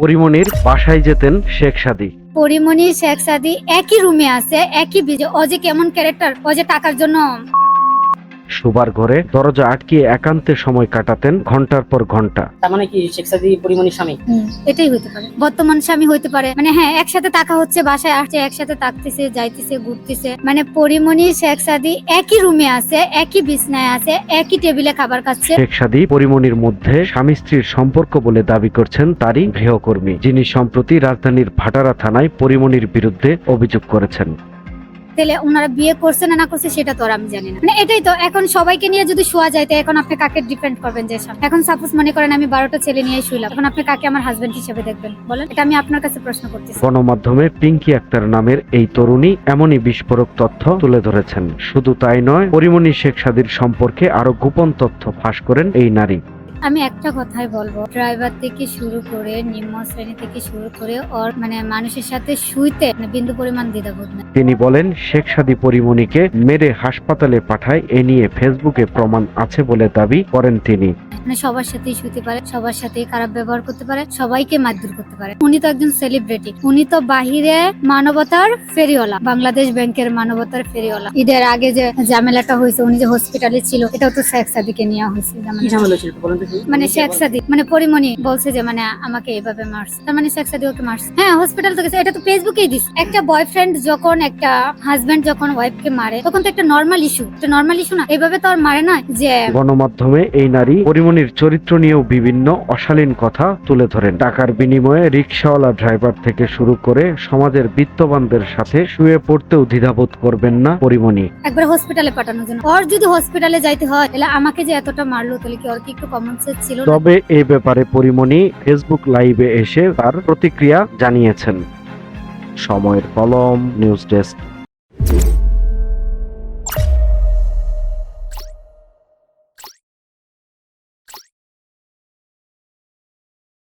পরিমণির বাসায় যেতেন শেখ সাদি। পরিমণি শেখ সাদি একই রুমে আছে, একই বিজে ও যে কেমন ক্যারেক্টার ও যে টাকার জন্য। শোবার ঘরে দরজা আটকিয়ে একান্তে সময় কাটাতেন ঘণ্টার পর ঘণ্টা। তার মানে কি শেখ সাদি পরিমণির স্বামী এটাই হইতে পারে। বর্তমান স্বামী হইতে পারে। মানে হ্যাঁ একসাথে টাকা হচ্ছে বাসায় আসছে একসাথে থাকতেছে যাইতেছে ঘুরতেছে। মানে পরিমণি শেখ সাদি একই রুমে আছে একই বিছনায় আছে একই টেবিলে খাবার খাচ্ছে। শেখ সাদি পরিমণির মধ্যে স্বামী স্ত্রীর সম্পর্ক বলে দাবি করছেন তারই গৃহকর্মী যিনি সম্প্রতি রাজধানীর ভাটারা থানায় পরিমণির বিরুদ্ধে অভিযোগ করেছেন। তাহলে ওনারা বিয়ে করছে না না করছে সেটা তো আর আমি জানি না। মানে এটাই তো, এখন সবাইকে নিয়ে যদি শোয়া যায়, তো এখন আপনি কাকে ডিপেন্ড করবেন যে সব? এখন সাপোজ মনে করেন আমি বারোটা ছেলে নিয়ে শুইলাম, এখন আপনি কাকে আমার হাজবেন্ড হিসেবে দেখবেন? বলেন, এটা আমি আপনার কাছে প্রশ্ন করতেছি। গণমাধ্যমে পিঙ্কি আক্তার নামের এই তরুণী এমনই বিস্ফোরক তথ্য তুলে ধরেছেন। শুধু তাই নয়, পরিমণি শেখ সাদির সম্পর্কে আরও গোপন তথ্য ফাঁস করেন এই নারী। আমি একটা কথাই বলব। ড্রাইভার থেকে শুরু করে নিম্ন শ্রেণি থেকে শুরু করে ওর মানে মানুষের সাথে শুইতে মানে বিন্দু পরিমাণ দ্বিধাবোধ নেই। তিনি বলেন শেখ সাদি পরিমণিকে মেরে হাসপাতালে পাঠায় এ নিয়ে ফেসবুকে প্রমাণ আছে বলে দাবি করেন তিনি। মানে সবার সাথেই শুতে পারে সবার সাথেই খারাপ ব্যবহার করতে পারে সবাইকে মারধর করতে পারে। উনি তো একজন সেলিব্রিটি উনি তো বাহিরে মানবতার ফেরিওয়ালা। বাংলাদেশ ব্যাংকের মানবতার ফেরিওয়ালা। ঈদের আগে যে ঝামেলাটা হয়েছে উনি যে হসপিটালে ছিল এটাও তো শেখ সাদিকে নেওয়া হয়েছে। ঝামেলা। ছিল বলেন। মানে শেখ সাদি মানে পরিমণি বলছে যে মানে আমাকে এভাবে মারছে। তার মানে শেখ সাদি ওকে মারছে। হ্যাঁ হসপিটাল তো গেছে। এটা তো ফেসবুকেই দিস। একটা বয়ফ্রেন্ড যখন একটা হাজবেন্ড যখন ওয়াইফকে মারে তখন তো একটা নর্মাল ইস্যু একটা নর্মাল ইস্যু না। এইভাবে তো আর মারে না যে গণমাধ্যমে এই নারী পরিমণির চরিত্র নিয়েও বিভিন্ন অশালীন কথা তুলে ধরেন। টাকার বিনিময়ে রিক্সাওয়ালা ড্রাইভার থেকে শুরু করে সমাজের বিত্তবানদের সাথে শুয়ে পড়তেও দ্বিধাবোধ করবেন না পরিমণি। একবার হসপিটালে পাঠানোর জন্য। ওর যদি হসপিটালে যাইতে হয় তাহলে আমাকে যে এতটা মারলো তাহলে কি ওর কি একটু কমন সেন্স ছিল তবে এই ব্যাপারে পরিমণি ফেসবুক লাইভে এসে তার প্রতিক্রিয়া জানিয়েছেন। সময়ের কলম নিউজ ডেস্ক